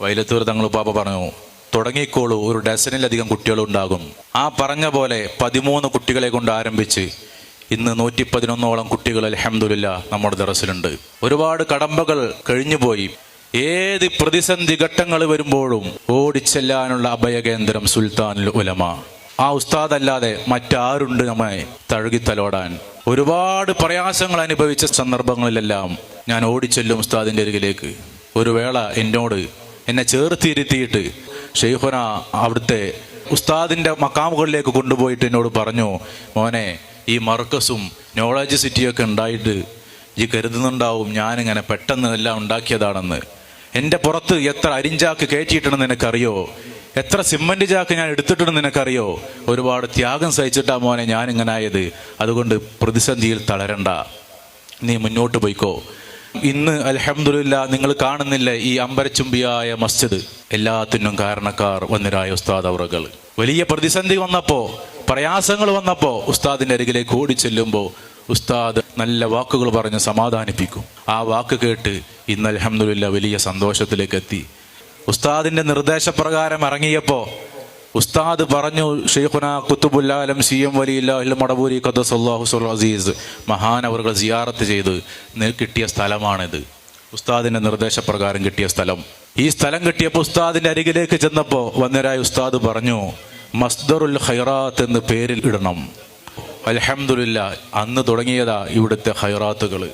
വൈലത്തൂർ തങ്ങൾ പാപ്പ പറഞ്ഞു തുടങ്ങിക്കോളൂ ഒരു ഡസനിലധികം കുട്ടികളുണ്ടാകും. ആ പറഞ്ഞ പോലെ പതിമൂന്ന് കുട്ടികളെ കൊണ്ട് ആരംഭിച്ച് ഇന്ന് നൂറ്റി പതിനൊന്നോളം കുട്ടികൾ അലഹമുല്ല നമ്മുടെ ദറസിലുണ്ട്. ഒരുപാട് കടമ്പകൾ കഴിഞ്ഞുപോയി. ഏത് പ്രതിസന്ധി ഘട്ടങ്ങൾ വരുമ്പോഴും ഓടിച്ചെല്ലാനുള്ള അഭയകേന്ദ്രം സുൽത്താനുൽ ഉലമ. ആ ഉസ്താദ് അല്ലാതെ മറ്റാരുണ്ട് നമ്മെ തഴുകിത്തലോടാൻ. ഒരുപാട് പ്രയാസങ്ങൾ അനുഭവിച്ച സന്ദർഭങ്ങളിലെല്ലാം ഞാൻ ഓടിച്ചെല്ലും ഉസ്താദിന്റെ അരികിലേക്ക്. ഒരു വേള എന്നോട് എന്നെ ചേർത്തിരുത്തിയിട്ട് ഷെയ്ഖുന അവിടുത്തെ ഉസ്താദിന്റെ മക്കാമുകളിലേക്ക് കൊണ്ടുപോയിട്ട് എന്നോട് പറഞ്ഞു മോനെ ഈ മർക്കസും നോളജ് സിറ്റിയൊക്കെ ഉണ്ടായിട്ട് ഈ കരുതുന്നുണ്ടാവും ഞാനിങ്ങനെ പെട്ടെന്ന് എല്ലാം ഉണ്ടാക്കിയതാണെന്ന്. എന്റെ പുറത്ത് എത്ര അരിഞ്ചാക്ക് കയറ്റിയിട്ടുണ്ടെന്ന് നിനക്കറിയോ? എത്ര സിമന്റ് ചാക്ക് ഞാൻ എടുത്തിട്ടുണ്ടെന്ന് നിനക്കറിയോ? ഒരുപാട് ത്യാഗം സഹിച്ചിട്ടാ മോനെ ആയത്. അതുകൊണ്ട് പ്രതിസന്ധിയിൽ തളരണ്ട. നീ മുന്നോട്ട് പോയിക്കോ. ഇന്ന് അലഹമുല്ല നിങ്ങൾ കാണുന്നില്ല ഈ അമ്പരച്ചുംബിയായ മസ്ജിദ്? എല്ലാത്തിനും കാരണക്കാർ വന്നിരായ ഉസ്താദ് അവറുകൾ. വലിയ പ്രതിസന്ധി വന്നപ്പോ പ്രയാസങ്ങൾ വന്നപ്പോ ഉസ്താദിന്റെ അരികിലേക്ക് ഓടി ചെല്ലുമ്പോൾ ഉസ്താദ് നല്ല വാക്കുകൾ പറഞ്ഞ് സമാധാനിപ്പിക്കും. ആ വാക്ക് കേട്ട് ഇന്ന് അലഹമുല്ല വലിയ സന്തോഷത്തിലേക്ക് എത്തി. ഉസ്താദിന്റെ നിർദ്ദേശപ്രകാരം ഇറങ്ങിയപ്പോ ഉസ്താദ് പറഞ്ഞു ഷെയ്ഖുന കുത്തുബുല്ലാലം സി എം വലിയില്ല മടബൂരി ഖദ്ദസല്ലാഹു സുൽ അസീസ്. മഹാനവറുകൾ സിയാറത്ത് ചെയ്ത് കിട്ടിയ സ്ഥലമാണിത്. ഉസ്താദിന്റെ നിർദ്ദേശപ്രകാരം കിട്ടിയ സ്ഥലം. ഈ സ്ഥലം കിട്ടിയപ്പോൾ ഉസ്താദിന്റെ അരികിലേക്ക് ചെന്നപ്പോൾ വന്നരായ ഉസ്താദ് പറഞ്ഞു മസ്ദറുൽ ഖൈറാത്ത് എന്ന് പേരിൽ ഇടണം. അൽഹംദുലില്ല അന്ന് തുടങ്ങിയതാ ഇവിടുത്തെ ഹൈറാത്തുകൾ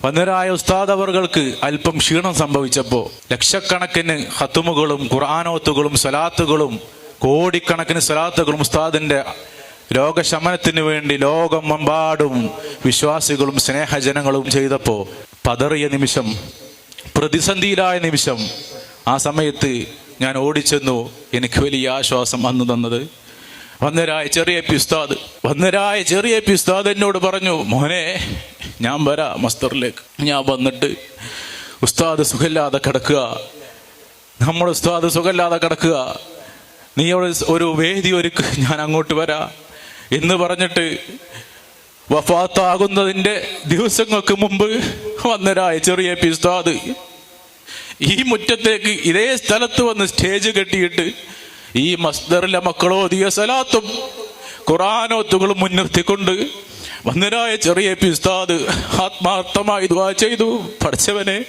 വന്നരായ ഉസ്താദ് അവർകൾക്ക് അല്പം ക്ഷീണം സംഭവിച്ചപ്പോൾ ലക്ഷക്കണക്കിന് ഹത്തുമുകളും ഖുർആാനോത്തുകളും സലാത്തുകളും കോടിക്കണക്കിന് സലാത്തുകളും ഉസ്താദിന്റെ രോഗശമനത്തിന് വേണ്ടി ലോകമെമ്പാടും വിശ്വാസികളും സ്നേഹജനങ്ങളും ചെയ്തപ്പോൾ പതറിയ നിമിഷം പ്രതിസന്ധിയിലായ നിമിഷം ആ സമയത്ത് ഞാൻ ഓടിച്ചെന്നു എനിക്ക് വലിയ ആശ്വാസം അന്ന് തന്നത്. വന്നരായ ചെറിയ പിസ്താദ് വന്നരായ ചെറിയ പിസ്താദ് എന്നോട് പറഞ്ഞു മോനെ ഞാൻ വരാ മസ്തറിലേക്ക്. ഞാൻ വന്നിട്ട് ഉസ്താദ് സുഖമില്ലാതെ കിടക്കുക. നമ്മുടെ ഉസ്താദ് സുഖമില്ലാതെ കിടക്കുക. നീ അവിടെ ഒരു വേദി ഒരുക്ക് ഞാൻ അങ്ങോട്ട് വരാ. എന്ന് പറഞ്ഞിട്ട് വഫാത്താകുന്നതിന്റെ ദിവസങ്ങൾക്ക് മുമ്പ് വന്നരായ ചെറിയ പിസ്താദ് ഈ മുറ്റത്തേക്ക് ഇതേ സ്ഥലത്ത് വന്ന് സ്റ്റേജ് കെട്ടിയിട്ട് ഈ മസ്ദറിലെ മക്കളോ ദിയ സലാത്തും ഖുറാനോത്തുകളും മുൻനിർത്തിക്കൊണ്ട് വന്നരായ ചെറിയ പി ഉസ്താദ് ആത്മാർത്ഥമായി ദുആ ചെയ്തു. പഠിച്ചവനെ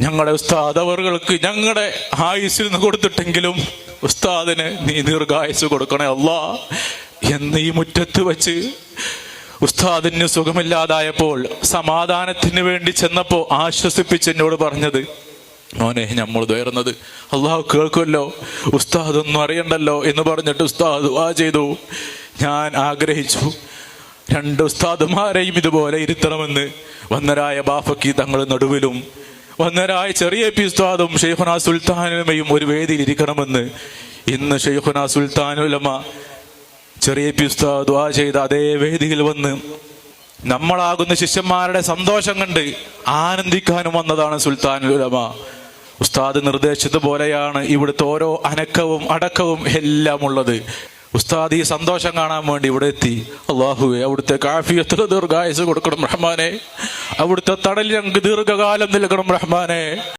ഞങ്ങളുടെ ഉസ്താദ് അവർക്ക് ഞങ്ങളുടെ ആയുസ്സിൽ നിന്ന് കൊടുത്തിട്ടെങ്കിലും ഉസ്താദിന് നീ ദീർഘായുസ് കൊടുക്കണേ അല്ലാ. എന്ന് ഈ മുറ്റത്ത് വച്ച് ഉസ്താദിന് സുഖമില്ലാതായപ്പോൾ സമാധാനത്തിന് വേണ്ടി ചെന്നപ്പോൾ ആശ്വസിപ്പിച്ച് എന്നോട് പറഞ്ഞത് മോനെ നമ്മൾ ഉയർന്നത്. അള്ളാഹു കേൾക്കുമല്ലോ. ഉസ്താദ് ഒന്നും അറിയണ്ടല്ലോ എന്ന് പറഞ്ഞിട്ട് ഉസ്താദ് ആ ചെയ്തു. ഞാൻ ആഗ്രഹിച്ചു. രണ്ട് ഉസ്താദുമാരെയും ഇതുപോലെ ഇരുത്തണമെന്ന്. വന്നരായ ബാഫക്കി തങ്ങൾ നടുവിലും വന്നരായ ചെറിയ പി ഉസ്താദും ഷെയ്ഖുന സുൽത്താനുലമയും ഒരു വേദിയിൽ ഇരിക്കണമെന്ന്. ഇന്ന് ഷെയ്ഖുന സുൽത്താനുലമ ചെറിയ പി ഉസ്താദ് ആ ചെയ്ത അതേ വേദിയിൽ വന്ന് നമ്മളാകുന്ന ശിഷ്യന്മാരുടെ സന്തോഷം കണ്ട് ആനന്ദിക്കാനും വന്നതാണ് സുൽത്താൻ ഉലമ ഉസ്താദ് നിർദ്ദേശിച്ചതുപോലെയാണ് ഇവിടുത്തെ ഓരോ അനക്കവും അടക്കവും എല്ലാം ഉള്ളത്. ഉസ്താദ് ഈ സന്തോഷം കാണാൻ വേണ്ടി ഇവിടെ എത്തി. അള്ളാഹുവെ അവിടുത്തെ കാഫിയത്തിൽ ദീർഘായുസ് കൊടുക്കണം റഹ്മാനെ. അവിടുത്തെ തടലിൽ ഞങ്ങൾക്ക് ദീർഘകാലം നൽകണം റഹ്മാനെ.